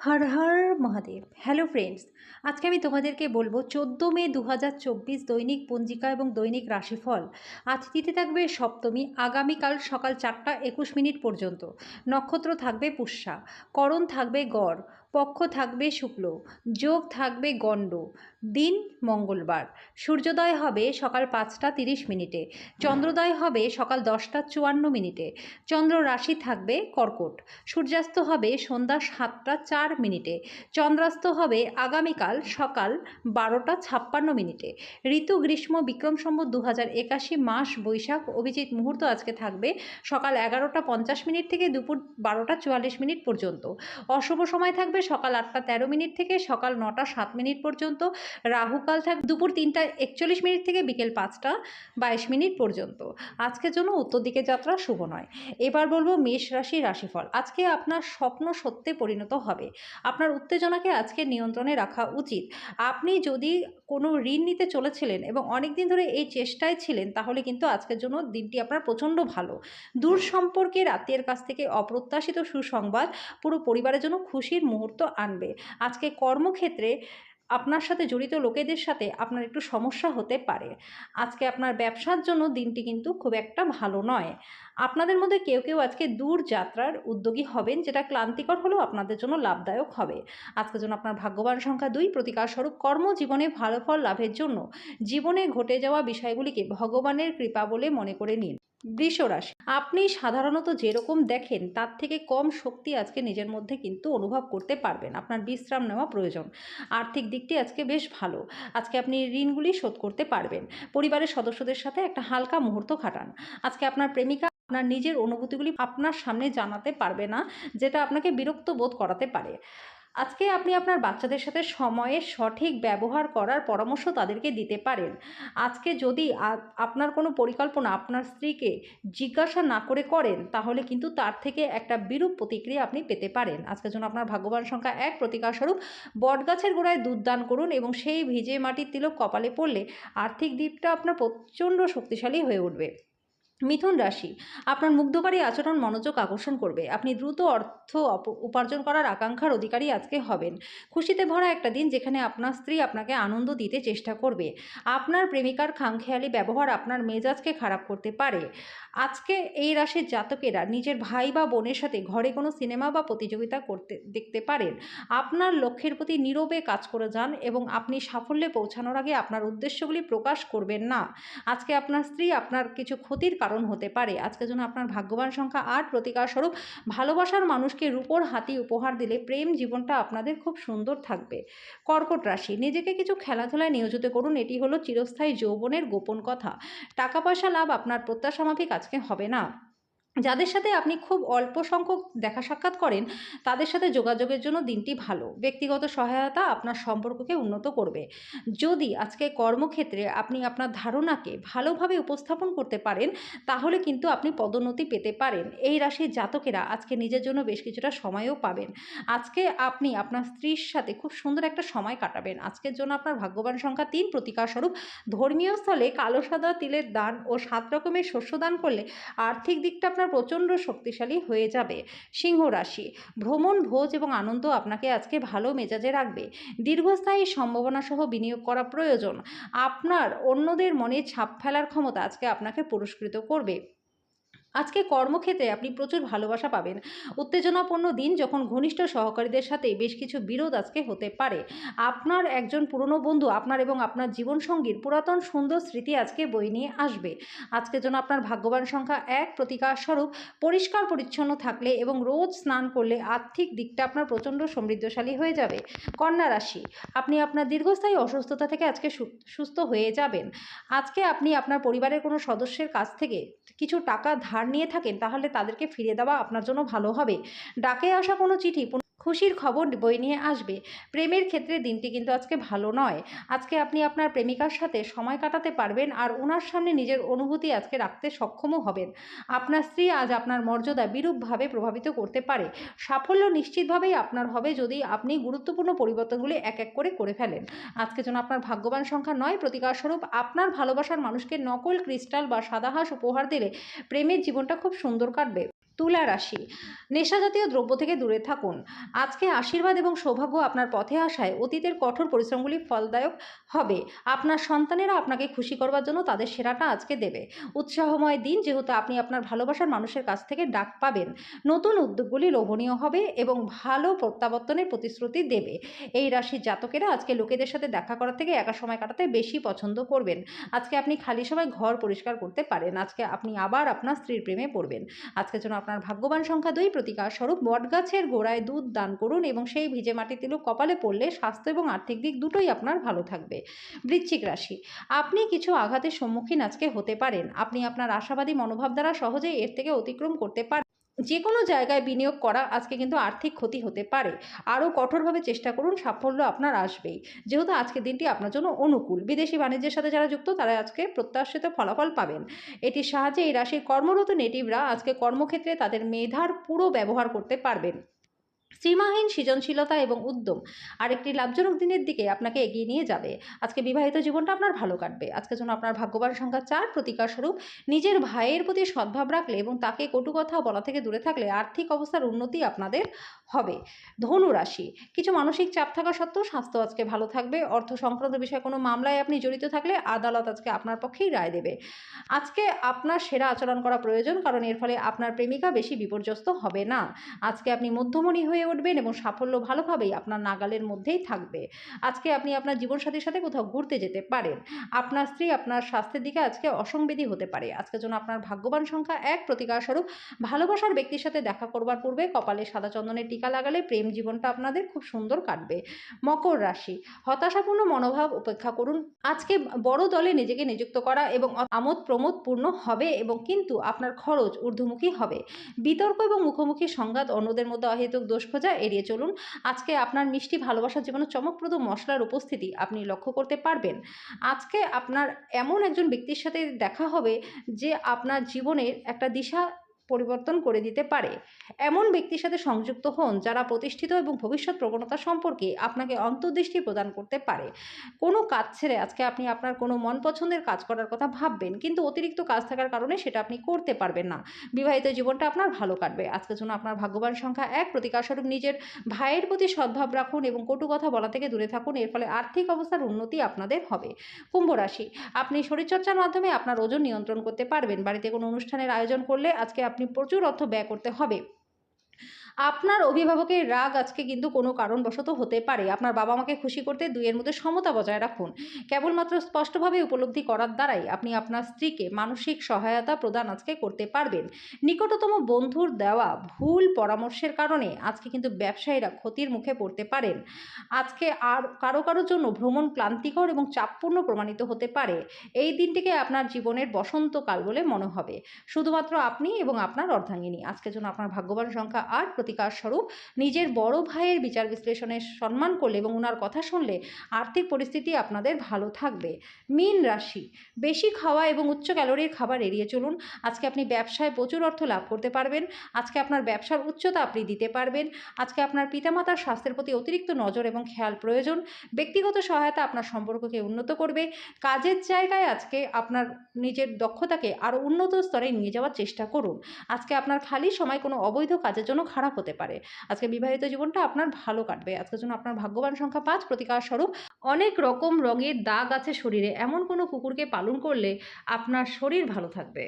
হর Har Mahadev. Hello friends আজকে আমি তোমাদেরকে বলব চোদ্দ মে দু হাজার চব্বিশ দৈনিক পঞ্জিকা এবং দৈনিক রাশিফল। আজ তিথি থাকবে সপ্তমী আগামীকাল সকাল চারটা একুশ মিনিট পর্যন্ত। নক্ষত্র থাকবে পুষ্যা, করণ থাকবে গড়। পক্ষ থাকবে শুক্ল, যোগ থাকবে গণ্ড। দিন মঙ্গলবার, সূর্যোদয় হবে সকাল পাঁচটা তিরিশ মিনিটে, চন্দ্রোদয় হবে সকাল দশটা চুয়ান্ন মিনিটে, চন্দ্র রাশি থাকবে কর্কট, সূর্যাস্ত হবে সন্ধ্যা সাতটা চার মিনিটে, চন্দ্রাস্ত হবে আগামীকাল সকাল বারোটা ছাপ্পান্ন মিনিটে। ঋতু, গ্রীষ্ম, বিক্রম সম্বত দু হাজার একাশি মাস বৈশাখ অভিজিৎ মুহূর্ত আজকে থাকবে সকাল এগারোটা পঞ্চাশ মিনিট থেকে দুপুর বারোটা চুয়াল্লিশ মিনিট পর্যন্ত। অশুভ সময় থাকবে সকাল আটটা তেরো মিনিট থেকে সকাল নটা সাত মিনিট পর্যন্ত। রাহুকাল থাকবে দুপুর তিনটা একচল্লিশ মিনিট থেকে বিকেল পাঁচটা বাইশ মিনিট পর্যন্ত। আজকের জন্য উত্তর দিকে যাত্রা শুভ নয়। এবার বলব মেষ রাশি রাশিফল। আজকে আপনার স্বপ্ন সত্যে পরিণত হবে। আপনার উত্তেজনাকে আজকে নিয়ন্ত্রণে রাখা উচিত। আপনি যদি কোনো ঋণ নিতে চলেছিলেন এবং অনেক দিন ধরে এই চেষ্টায় ছিলেন, তাহলে কিন্তু আজকের জন্য দিনটি আপনার প্রচণ্ড ভালো। দূর সম্পর্কের আত্মীয়ের কাছ থেকে অপ্রত্যাশিত সুসংবাদ পুরো পরিবারের জন্য খুশির মুহূর্ত আনবে। আজকে কর্মক্ষেত্রে আপনার সাথে জড়িত লোকেদের সাথে আপনার একটু সমস্যা হতে পারে। আজকে আপনার ব্যবসার জন্য দিনটি কিন্তু খুব একটা ভালো নয়। আপনাদের মধ্যে কেউ কেউ আজকে দূর যাত্রার উদ্যোগী হবেন, যেটা ক্লান্তিকর হলেও আপনাদের জন্য লাভদায়ক হবে। আজকের জন্য আপনার ভাগ্যবান সংখ্যা দুই প্রতিকার স্বরূপ কর্মজীবনে ভালো ফল লাভের জন্য জীবনে ঘটে যাওয়া বিষয়গুলিকে ভগবানের কৃপা বলে মনে করে নিন। বৃষ রাশি আপনি সাধারণত যেরকম দেখেন, তার থেকে কম শক্তি আজকে নিজের মধ্যে কিন্তু অনুভব করতে পারবেন। আপনার বিশ্রাম নেওয়া প্রয়োজন। আর্থিক দিকটি আজকে বেশ ভালো। আজকে আপনি ঋণগুলি শোধ করতে পারবেন। পরিবারের সদস্যদের সাথে একটা হালকা মুহূর্ত খাটান আজকে আপনার প্রেমিকা আপনার নিজের অনুভূতিগুলি আপনার সামনে জানাতে পারবে না, যেটা আপনাকে বিরক্ত বোধ করাতে পারে। আজকে আপনি আপনার বাচ্চাদের সাথে সময়ে সঠিক ব্যবহার করার পরামর্শ তাদেরকে দিতে পারেন। আজকে যদি আপনার কোনো পরিকল্পনা আপনার স্ত্রীকে জিজ্ঞাসা না করে করেন, তাহলে কিন্তু তার থেকে একটা বিরূপ প্রতিক্রিয়া আপনি পেতে পারেন। আজকের জন্য আপনার ভাগ্যবান সংখ্যা এক, প্রতিকার স্বরূপ। বটগাছের গোড়ায় দুধ দান করুন এবং সেই ভিজে মাটির তিলক কপালে পড়লে আর্থিক দিকটা আপনার প্রচণ্ড শক্তিশালী হয়ে উঠবে। মিথুন রাশি, আপনার মুগ্ধকারী আচরণ মনোযোগ আকর্ষণ করবে। আপনি দ্রুত অর্থ উপার্জন করার আকাঙ্ক্ষার অধিকারী আজকে হবেন। খুশিতে ভরা একটা দিন যেখানে আপনার স্ত্রী আপনাকে আনন্দ দিতে চেষ্টা করবে। আপনার প্রেমিকার খামখেয়ালি ব্যবহার আপনার মেজাজকে খারাপ করতে পারে। আজকে এই রাশির জাতকেরা নিজের ভাই বা বোনের সাথে ঘরে কোনো সিনেমা বা প্রতিযোগিতা করতে, দেখতে পারেন। আপনার লক্ষ্যের প্রতি নীরবে কাজ করে যান এবং আপনি সাফল্যে পৌঁছানোর আগে আপনার উদ্দেশ্যগুলি প্রকাশ করবেন না। আজকে আপনার স্ত্রী আপনার কিছু ক্ষতির কারণ হতে পারে। আজকের জন্য আপনার ভাগ্যবান সংখ্যা আট। প্রতিকার স্বরূপ ভালোবাসার মানুষকে রূপোর হাতি উপহার দিলে প্রেম জীবনটা আপনাদের খুব সুন্দর থাকবে। কর্কট রাশি, নিজেকে কিছু খেলাধুলায় নিয়োজিত করুন। এটি হলো চিরস্থায়ী যৌবনের গোপন কথা। টাকা পয়সা লাভ আপনার প্রত্যাশা মাফিক আজকে হবে না। যাদের সাথে আপনি খুব অল্প সংখ্যক দেখা সাক্ষাৎ করেন, তাদের সাথে যোগাযোগের জন্য দিনটি ভালো। ব্যক্তিগত সহায়তা আপনার সম্পর্ককে উন্নত করবে। যদি আজকে কর্মক্ষেত্রে আপনি আপনার ধারণাকে ভালোভাবে উপস্থাপন করতে পারেন, তাহলে কিন্তু আপনি পদোন্নতি পেতে পারেন। এই রাশির জাতকেরা আজকে নিজের জন্য বেশ কিছুটা সময়ও পাবেন। আজকে আপনি আপনার স্ত্রীর সাথে খুব সুন্দর একটা সময় কাটাবেন। আজকের জন্য আপনার ভাগ্যবান সংখ্যা তিন। প্রতিকার স্বরূপ ধর্মীয় স্থলে কালো সাদা, তিলের দান ও সাত রকমের শস্য দান করলে আর্থিক দিকটা আপনার প্রচণ্ড শক্তিশালী হয়ে যাবে। সিংহ রাশি, ভ্রমণ, ভোজ এবং আনন্দ আপনাকে আজকে ভালো মেজাজে রাখবে। দীর্ঘস্থায়ী সম্ভাবনা সহ বিনিয়োগ করা প্রয়োজন। আপনার অন্যদের মনে ছাপ ফেলার ক্ষমতা আজকে আপনাকে পুরস্কৃত করবে। আজকে কর্মক্ষেত্রে আপনি প্রচুর ভালোবাসা পাবেন। উত্তেজনাপূর্ণ দিন যখন ঘনিষ্ঠ সহকারীদের সাথে বেশ কিছু বিরোধ আজকে হতে পারে। আপনার একজন পুরনো বন্ধু, আপনার এবং আপনার জীবনসঙ্গীর পুরাতন সুন্দর স্মৃতি আজকে বই নিয়ে আসবে। আজকের জন্য আপনার ভাগ্যবান সংখ্যা এক প্রতিকার স্বরূপ পরিষ্কার পরিচ্ছন্ন থাকলে এবং রোজ স্নান করলে আর্থিক দিকটা আপনার প্রচণ্ড সমৃদ্ধশালী হয়ে যাবে। কন্যা রাশি, আপনি আপনার দীর্ঘস্থায়ী অসুস্থতা থেকে আজকে সুস্থ হয়ে যাবেন। আজকে আপনি আপনার পরিবারের কোনো সদস্যের কাছ থেকে কিছু টাকা ধার নিয়ে থাকেন তাহলে তাদেরকে ফিরিয়ে দেওয়া আপনার জন্য ভালো হবে। ডাকে আসা কোনো চিঠি খুশির খবর বই নিয়ে আসবে। প্রেমের ক্ষেত্রে দিনটি কিন্তু আজকে ভালো নয়। আজকে আপনি আপনার প্রেমিকার সাথে সময় কাটাতে পারবেন আর ওনার সামনে নিজের অনুভূতি আজকে রাখতে সক্ষমও হবেন। আপনার স্ত্রী আজ আপনার মর্যাদা বিরূপভাবে প্রভাবিত করতে পারে। সাফল্য নিশ্চিতভাবেই আপনার হবে যদি আপনি গুরুত্বপূর্ণ পরিবর্তনগুলি এক এক করে করে ফেলেন। আজকে যেন আপনার ভাগ্যবান সংখ্যা নয়, প্রতিকারস্বরূপ আপনার ভালোবাসার মানুষকে নকল ক্রিস্টাল বা সাদা হাঁস উপহার দিলে প্রেমের জীবনটা খুব সুন্দর কাটবে। তুলা রাশি। নেশাজাতীয় দ্রব্য থেকে দূরে থাকুন। আজকে আশীর্বাদ এবং সৌভাগ্য আপনার পথে আসায় অতীতের কঠোর পরিশ্রমগুলি ফলদায়ক হবে। আপনার সন্তানেরা আপনাকে খুশি করবার জন্য তাদের সেরাটা আজকে দেবে। উৎসাহময় দিন যেহেতু আপনি আপনার ভালোবাসার মানুষের কাছ থেকে ডাক পাবেন। নতুন উদ্যোগগুলি লোভনীয় হবে এবং ভালো প্রত্যাবর্তনের প্রতিশ্রুতি দেবে। এই রাশির জাতকেরা আজকে লোকেদের সাথে দেখা করার থেকে একা সময় কাটাতে বেশি পছন্দ করবেন। আজকে আপনি খালি সময় ঘর পরিষ্কার করতে পারেন। আজকে আপনি আবার আপনার স্ত্রীর প্রেমে পড়বেন। আজকের জন্য আপনার ভাগ্যবান সংখ্যা দুই প্রতিকার স্বরূপ বটগাছের গোড়ায় দুধ দান করুন এবং সেই ভিজে মাটি তিলক কপালে পড়লে স্বাস্থ্য এবং আর্থিক দিক দুটোই আপনার ভালো থাকবে। বৃশ্চিক রাশি, আপনি কিছু আঘাতের সম্মুখীন আজকে হতে পারেন। আপনি আপনার আশাবাদী মনোভাব দ্বারা সহজেই এর থেকে অতিক্রম করতে পারেন যে কোনো জায়গায় বিনিয়োগ করা আজকে কিন্তু আর্থিক ক্ষতি হতে পারে। আরও কঠোরভাবে চেষ্টা করুন, সাফল্য আপনার আসবেই। যেহেতু আজকের দিনটি আপনার জন্য অনুকূল। বিদেশি বাণিজ্যের সাথে যারা যুক্ত, তারা আজকে প্রত্যাশিত ফলাফল পাবেন। এটির সাহায্যে এই রাশির কর্মরত নেটিভরা আজকে কর্মক্ষেত্রে তাদের মেধার পুরো ব্যবহার করতে পারবেন। সীমাহীন সৃজনশীলতা এবং উদ্যম আরেকটি লাভজনক দিনের দিকে আপনাকে এগিয়ে নিয়ে যাবে। আজকে বিবাহিত জীবনটা আপনার ভালো কাটবে। আজকের জন্য আপনার ভাগ্যবান সংখ্যা চার প্রতিকার স্বরূপ নিজের ভাইয়ের প্রতি সদ্ভাব রাখলে এবং তাকে কটু কথা বলা থেকে দূরে থাকলে আর্থিক অবস্থার উন্নতি আপনাদের হবে। ধনু রাশি কিছু মানসিক চাপ থাকা সত্ত্বেও স্বাস্থ্য আজকে ভালো থাকবে। অর্থ সংক্রান্ত বিষয়ে কোনো মামলায় আপনি জড়িত থাকলে আদালত আজকে আপনার পক্ষেই রায় দেবে। আজকে আপনার সেরা আচরণ করা প্রয়োজন, কারণ এর ফলে আপনার প্রেমিকা বেশি বিপর্যস্ত হবে না। আজকে আপনি মধ্যমণি হয়ে উঠবেন এবং সাফল্য ভালোভাবেই আপনার নাগালের মধ্যেই থাকবে। আজকে আপনি আপনার জীবনসাথীর সাথে কোথাও ঘুরতে যেতে পারেন। আপনার স্ত্রী আপনার স্বাস্থ্যের দিকে আজকে অসংবেদী হতে পারে। আজকের জন্য আপনার ভাগ্যবান সংখ্যা এক প্রতিকার স্বরূপ ভালোবাসার ব্যক্তির সাথে দেখা করবার পূর্বে কপালে সাদা চন্দনের টিকা লাগালে প্রেম জীবনটা আপনাদের খুব সুন্দর কাটবে। মকর রাশি, হতাশাপূর্ণ মনোভাব উপেক্ষা করুন। আজকে বড় দলে নিজেকে নিযুক্ত করা এবং আমোদ প্রমোদ পূর্ণ হবে এবং কিন্তু আপনার খরচ ঊর্ধ্বমুখী হবে। বিতর্ক এবং মুখোমুখি সংঘাত অন্যদের মধ্যে অহেতুক দোষ খোঁজা, এড়িয়ে চলুন। আজকে আপনার মিষ্টি ভালোবাসার জীবনে চমকপ্রদ মশলার উপস্থিতি আপনি লক্ষ্য করতে পারবেন। আজকে আপনার এমন একজন ব্যক্তির সাথে দেখা হবে যে আপনার জীবনের একটা দিশা পরিবর্তন করে দিতে পারে। এমন ব্যক্তির সাথে সংযুক্ত হন যারা প্রতিষ্ঠিত এবং ভবিষ্যৎ প্রবণতা সম্পর্কে আপনাকে অন্তর্দৃষ্টি প্রদান করতে পারে। কোনো কাজ ছেড়ে আজকে আপনি আপনার কোনো মন পছন্দের কাজ করার কথা ভাববেন, কিন্তু অতিরিক্ত কাজ থাকার কারণে সেটা আপনি করতে পারবেন না। বিবাহিত জীবনটা আপনার ভালো কাটবে। আজকের জন্য আপনার ভাগ্যবান সংখ্যা এক। প্রতিকারস্বরূপ নিজের ভাইয়ের প্রতি সদ্ভাব রাখুন এবং কটু কথা বলা থেকে দূরে থাকুন। এর ফলে আর্থিক অবস্থার উন্নতি আপনাদের হবে। কুম্ভ রাশি। আপনি শরীরচর্চার মাধ্যমে আপনার ওজন নিয়ন্ত্রণ করতে পারবেন। বাড়িতে কোনো অনুষ্ঠানের আয়োজন করলে আজকে আপনি প্রচুর অর্থ ব্যয় করতে হবে। আপনার অভিভাবকের রাগ আজকে কিন্তু কোনো কারণবশত হতে পারে। আপনার বাবা মাকে খুশি করতে দুইয়ের মধ্যে সমতা বজায় রাখুন। কেবলমাত্র স্পষ্টভাবে উপলব্ধি করার দ্বারাই আপনি আপনার স্ত্রীকে মানসিক সহায়তা প্রদান আজকে করতে পারবেন। নিকটতম বন্ধুর দেওয়া ভুল পরামর্শের কারণে আজকে কিন্তু ব্যবসায়ীরা ক্ষতির মুখে পড়তে পারেন। আজকে আর কারও কারোর জন্য ভ্রমণ ক্লান্তিকর এবং চাপপূর্ণ প্রমাণিত হতে পারে। এই দিনটিকে আপনার জীবনের বসন্তকাল বলে মনে হবে। শুধুমাত্র আপনি এবং আপনার অর্ধাঙ্গিনী। আজকের জন্য আপনার ভাগ্যবান সংখ্যা আট। প্রতিকার স্বরূপ নিজের বড় ভাইয়ের বিচার বিশ্লেষণের সম্মান করলে এবং ওনার কথা শুনলে আর্থিক পরিস্থিতি আপনাদের ভালো থাকবে। মীন রাশি, বেশি খাওয়া এবং উচ্চ ক্যালোরির খাবার এড়িয়ে চলুন। আজকে আপনি ব্যবসায় প্রচুর অর্থ লাভ করতে পারবেন। আজকে আপনার ব্যবসার উচ্চতা আপনি দিতে পারবেন। আজকে আপনার পিতামাতার স্বাস্থ্যের প্রতি অতিরিক্ত নজর এবং খেয়াল প্রয়োজন। ব্যক্তিগত সহায়তা আপনার সম্পর্ককে উন্নত করবে। কাজের জায়গায় আজকে আপনার নিজের দক্ষতাকে আরও উন্নত স্তরে নিয়ে যাওয়ার চেষ্টা করুন। আজকে আপনার খালি সময় কোনো অবৈধ কাজের জন্য খারাপ হতে পারে। আজকে বিবাহিত জীবনটা আপনার ভালো কাটবে। আজকের জন্য আপনার ভাগ্যবান সংখ্যা পাঁচ। প্রতিকার স্বরূপ অনেক রকম রঙের দাগ আছে শরীরে। এমন কোনো কুকুরকে পালন করলে আপনার শরীর ভালো থাকবে।